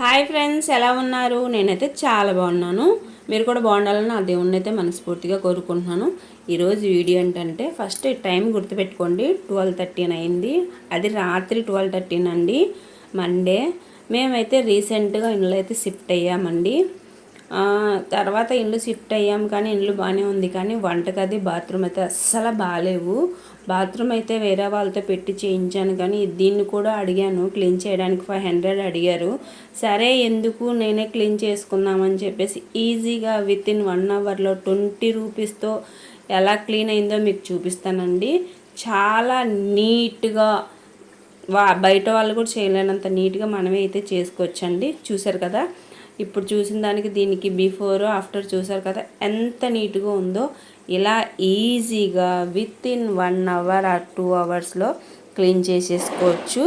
Hi friends ఎలా ఉన్నారు? నేనైతే చాలా బాగున్నాను. మీరు కూడా బాగుండాలని ఆ దేవుణ్ణి అయితే మనస్ఫూర్తిగా కోరుకుంటున్నాను. ఈరోజు వీడియో ఏంటంటే ఫస్ట్ టైం గుర్తుపెట్టుకోండి ట్వెల్వ్ థర్టీన్ అయింది. అది రాత్రి ట్వెల్వ్ థర్టీన్ అండి. మండే. మేమైతే రీసెంట్గా ఇండ్లు అయితే షిఫ్ట్ అయ్యామండి. తర్వాత ఇల్లు షిఫ్ట్ అయ్యాం కానీ ఇల్లు బాగానే ఉంది కానీ వంటగది బాత్రూమ్ అయితే అస్సలు బాగాలేవు. బాత్రూమ్ అయితే వేరే వాళ్ళతో పెట్టి చేయించాను కానీ దీన్ని కూడా అడిగాను. క్లీన్ చేయడానికి ఫైవ్ హండ్రెడ్ అడిగారు. సరే ఎందుకు? నేనే క్లీన్ చేసుకుందామని చెప్పేసి ఈజీగా విత్ ఇన్ వన్ అవర్లో ట్వంటీ రూపీస్తో ఎలా క్లీన్ అయిందో మీకు చూపిస్తానండి. చాలా నీట్గా వా బయట వాళ్ళు కూడా చేయలేనంత నీట్గా మనమే అయితే చేసుకోవచ్చండి. చూసారు కదా? ఇప్పుడు చూసిన దానికి దీనికి బిఫోర్ ఆఫ్టర్ చూసారు కదా ఎంత నీట్గా ఉందో. ఇలా ఈజీగా within one hour or two అవర్స్లో క్లీన్ చేసేసుకోవచ్చు.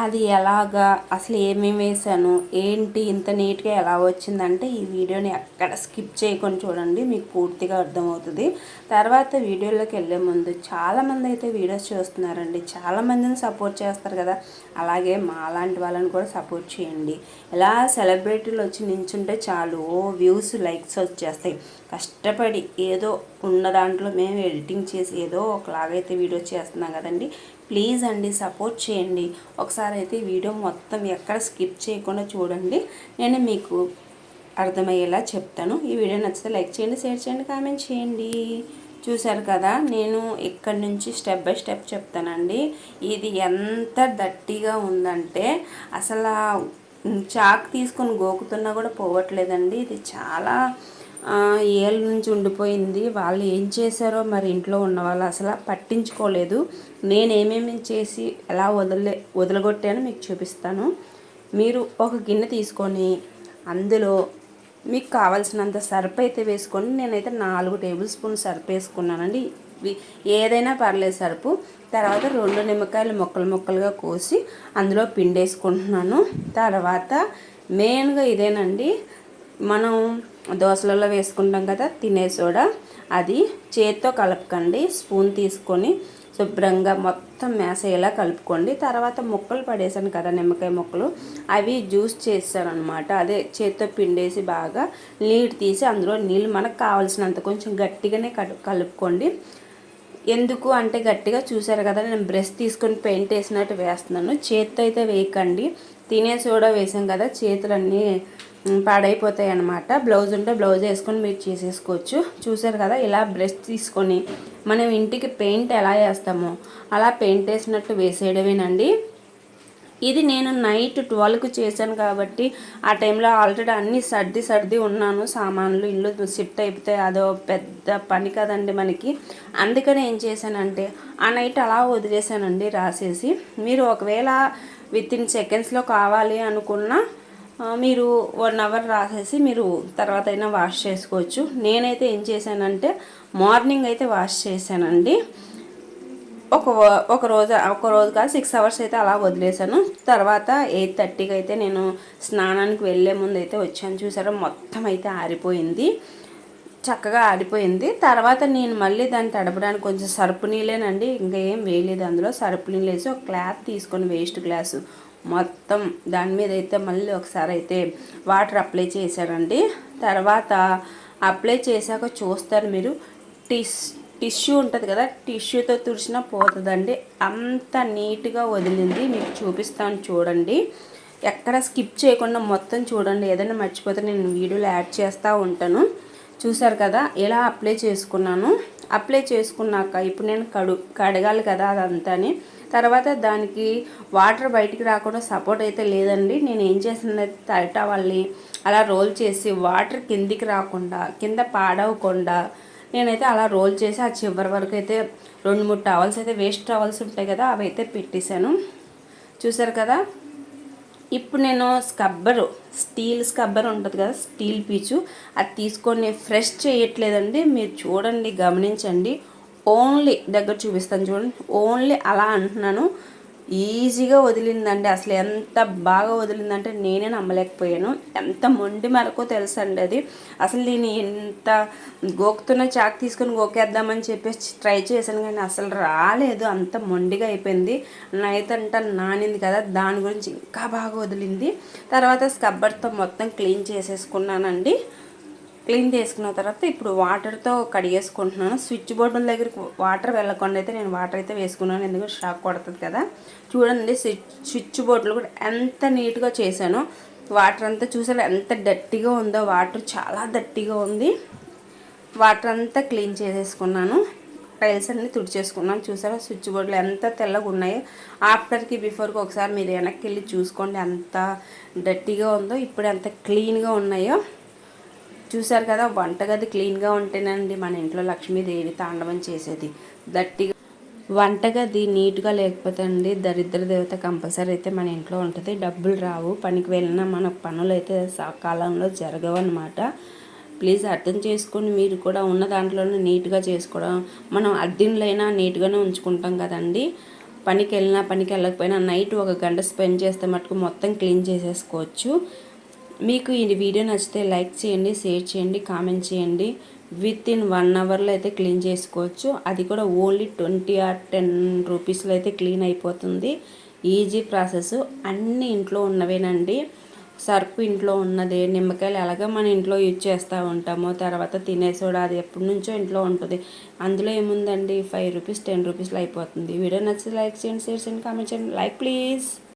అది ఎలాగా అసలు ఏమేమి వేసాను ఏంటి ఇంత నీట్గా ఎలా వచ్చిందంటే ఈ వీడియోని ఎక్కడ స్కిప్ చేయకుండా చూడండి మీకు పూర్తిగా అర్థమవుతుంది. తర్వాత వీడియోలోకి వెళ్ళే ముందు చాలామంది అయితే వీడియోస్ చూస్తున్నారండి. చాలామందిని సపోర్ట్ చేస్తారు కదా. అలాగే మా లాంటి వాళ్ళని కూడా సపోర్ట్ చేయండి. ఇలా సెలబ్రిటీలు వచ్చి నించుంటే చాలు ఓ వ్యూస్ లైక్స్ వచ్చేస్తాయి. కష్టపడి ఏదో ఉన్న దాంట్లో మేము ఎడిటింగ్ చేసి ఏదో ఒకలాగైతే వీడియో చేస్తున్నాం కదండి. ప్లీజ్ అండి సపోర్ట్ చేయండి. ఒకసారి అయితే వీడియో మొత్తం ఎక్కడ స్కిప్ చేయకుండా చూడండి. నేను మీకు అర్థమయ్యేలా చెప్తాను. ఈ వీడియో నచ్చితే లైక్ చేయండి షేర్ చేయండి కామెంట్ చేయండి. చూశారు కదా నేను ఇక్కడి నుంచి స్టెప్ బై స్టెప్ చెప్తానండి. ఇది ఎంత దట్టిగా ఉందంటే అసలు చాక్ తీసుకొని గోకుతున్నా కూడా పోవట్లేదండి. ఇది చాలా ఏళ్ళ నుంచి ఉండిపోయింది. వాళ్ళు ఏం చేశారో మరి ఇంట్లో ఉన్న వాళ్ళు అసలు పట్టించుకోలేదు. నేను ఏమేమి చేసి ఎలా వదిలే వదలగొట్టానో మీకు చూపిస్తాను. మీరు ఒక గిన్నె తీసుకొని అందులో మీకు కావాల్సినంత సర్ప్ అయితే వేసుకొని నేనైతే నాలుగు టేబుల్ స్పూన్ సర్ప్ వేసుకున్నానండి. ఏదైనా పర్లేదు సరుపు తర్వాత రెండు నిమ్మకాయలు ముక్కలు ముక్కలుగా కోసి అందులో పిండేసుకుంటున్నాను. తర్వాత మెయిన్గా ఇదేనండి. మనం దోశలలో వేసుకుంటాం కదా తినే సోడా. అది చేత్తో కలపకండి స్పూన్ తీసుకొని శుభ్రంగా మొత్తం మేసేలా కలుపుకోండి. తర్వాత ముక్కలు పడేసాను కదా నిమ్మకాయ ముక్కలు. అవి జ్యూస్ చేస్తాను అనమాట అదే చేత్తో పిండేసి బాగా నీళ్ళు తీసి అందులో నీళ్ళు మనకు కావాల్సినంత కొంచెం గట్టిగానే కలుపుకోండి. ఎందుకు అంటే గట్టిగా చూసారు కదా నేను బ్రష్ తీసుకొని పెయింట్ వేసినట్టు వేస్తున్నాను. చేత్తో అయితే వేయకండి. తినే సోడా వేసాం కదా చేతులన్నీ పాడైపోతాయి అన్నమాట. బ్లౌజ్ ఉంటే బ్లౌజ్ వేసుకొని మీరు చేసేసుకోవచ్చు. చూసారు కదా ఇలా బ్రష్ తీసుకొని మనం ఇంటికి పెయింట్ ఎలా వేస్తామో అలా పెయింట్ వేసినట్టు వేసేయడమేనండి. ఇది నేను నైట్ ట్వెల్వ్కి చేశాను కాబట్టి ఆ టైంలో ఆల్రెడీ అన్నీ సర్ది సర్ది ఉన్నాను. సామాన్లు ఇల్లు షిఫ్ట్ అయిపోతే అదో పెద్ద పని కదండి మనకి. అందుకని ఏం చేశానంటే ఆ నైట్ అలా వదిలేశానండి రాసేసి. మీరు ఒకవేళ విత్ ఇన్ సెకండ్స్లో కావాలి అనుకున్నా మీరు వన్ అవర్ రాసేసి మీరు తర్వాత అయినా వాష్ చేసుకోవచ్చు. నేనైతే ఏం చేశానంటే మార్నింగ్ అయితే వాష్ చేశానండి. ఒక ఒక రోజు ఒక రోజు కాదు సిక్స్ అవర్స్ అయితే అలా వదిలేసాను తర్వాత ఎయిట్ థర్టీకి అయితే నేను స్నానానికి వెళ్ళే ముందు అయితే వచ్చాను. చూసారా మొత్తం అయితే ఆరిపోయింది. చక్కగా ఆరిపోయింది. తర్వాత నేను మళ్ళీ దాన్ని తడపడానికి కొంచెం సరుపు నీళ్ళేనండి. ఇంకా ఏం వేయలేదు అందులో. సరుపు నీళ్ళు వేసి ఒక క్లాత్ తీసుకొని వేస్ట్ గ్లాసు మొత్తం దాని మీద అయితే మళ్ళీ ఒకసారి అయితే వాటర్ అప్లై చేశానండి తర్వాత అప్లై చేశాక చూస్తారు మీరు. టిస్ టిష్యూ ఉంటుంది కదా టిష్యూతో తుడిచినా పోతుందండి. అంత నీట్గా వదిలింది. మీకు చూపిస్తాను చూడండి. ఎక్కడ స్కిప్ చేయకుండా మొత్తం చూడండి. ఏదైనా మర్చిపోతే నేను వీడియోలో యాడ్ చేస్తూ ఉంటాను. చూసారు కదా ఎలా అప్లై చేసుకున్నాను. అప్లై చేసుకున్నాక ఇప్పుడు నేను కడు కడగాలి కదా అదంతాని. తర్వాత దానికి వాటర్ బయటికి రాకుండా సపోర్ట్ అయితే లేదండి. నేను ఏం చేసిందైతే తరటా వాళ్ళని అలా రోల్ చేసి వాటర్ కిందికి రాకుండా కింద పాడవకుండా నేనైతే అలా రోల్ చేసి ఆ చివరి వరకు అయితే రెండు మూడు టవల్స్ అయితే వేస్ట్ టవల్స్ ఉంటాయి కదా అవి అయితే పెట్టేశాను. చూసారు కదా? ఇప్పుడు నేను స్కబ్బరు స్టీల్ స్కబ్బర్ ఉంటుంది కదా స్టీల్ పీచు. అది తీసుకొని ఫ్రెష్ చేయట్లేదండి. మీరు చూడండి గమనించండి. ఓన్లీ దగ్గర చూపిస్తాను చూడండి. ఓన్లీ అలా అంటున్నాను. ఈజీగా వదిలిందండి. అసలు ఎంత బాగా వదిలిందంటే నేనే నమ్మలేకపోయాను. ఎంత మొండి మరకో తెలుసండి అది. అసలు నేను ఎంత గోకుతున్న చాక్ తీసుకొని గోకేద్దామని చెప్పేసి ట్రై చేశాను కానీ అసలు రాలేదు. అంత మొండిగా అయిపోయింది. నైతే అంట నానింది కదా దాని గురించి ఇంకా బాగా వదిలింది. తర్వాత స్కబ్బర్తో మొత్తం క్లీన్ చేసేసుకున్నానండి. క్లీన్ చేసుకున్న తర్వాత ఇప్పుడు వాటర్తో కడిగేసుకుంటున్నాను స్విచ్ బోర్డు దగ్గరికి వాటర్ వెళ్ళకుండా అయితే నేను వాటర్ అయితే వేసుకున్నాను. ఎందుకంటే షాక్ కొడుతుంది కదా. చూడండి స్విచ్ స్విచ్ బోర్డులు కూడా ఎంత నీట్గా చేశాను. వాటర్ అంతా చూసారు ఎంత డట్టిగా ఉందో. వాటర్ చాలా డట్టిగా ఉంది. వాటర్ అంతా క్లీన్ చేసేసుకున్నాను. టైల్స్ అన్నీ తుడిచేసుకున్నాను. చూసారా స్విచ్ బోర్డులు ఎంత తెల్లగా ఉన్నాయో. ఆఫ్టర్కి బిఫోర్కి ఒకసారి మీరు వెనక్కి వెళ్ళి చూసుకోండి ఎంత డట్టిగా ఉందో. ఇప్పుడు ఎంత క్లీన్గా ఉన్నాయో. చూశారు కదా వంటగది క్లీన్గా ఉంటేనండి మన ఇంట్లో లక్ష్మీదేవి తాండవం చేసేది. దట్టిగా వంటగది నీట్గా లేకపోతే అండి దరిద్ర దేవత కంపల్సరీ అయితే మన ఇంట్లో ఉంటుంది. డబ్బులు రావు. పనికి వెళ్ళినా మన పనులు అయితే సకాలంలో జరగవు అనమాట ప్లీజ్ అర్థం చేసుకొని మీరు కూడా ఉన్న దాంట్లోనే నీట్గా చేసుకోవడం మనం అద్దెంలైనా నీట్గానే ఉంచుకుంటాం కదండి. పనికి వెళ్ళినా పనికి వెళ్ళకపోయినా నైట్ ఒక గంట స్పెండ్ చేస్తే మటుకు మొత్తం క్లీన్ చేసేసుకోవచ్చు. మీకు ఈ వీడియో నచ్చితే లైక్ చేయండి షేర్ చేయండి కామెంట్ చేయండి. విత్ ఇన్ వన్ అవర్లో అయితే క్లీన్ చేసుకోవచ్చు. అది కూడా ఓన్లీ ట్వంటీ ఆర్ టెన్ రూపీస్లో అయితే క్లీన్ అయిపోతుంది. ఈజీ ప్రాసెస్ అన్నీ ఇంట్లో ఉన్నవేనండి. సర్ఫ్ ఇంట్లో ఉన్నది నిమ్మకాయలు ఎలాగ మన ఇంట్లో యూజ్ చేస్తూ ఉంటామో తర్వాత తినేసోడా అది ఎప్పటి నుంచో ఇంట్లో ఉంటుంది. అందులో ఏముందండి? ఫైవ్ రూపీస్ టెన్ రూపీస్లో అయిపోతుంది. వీడియో నచ్చితే లైక్ చేయండి షేర్ చేయండి కామెంట్ చేయండి. Like please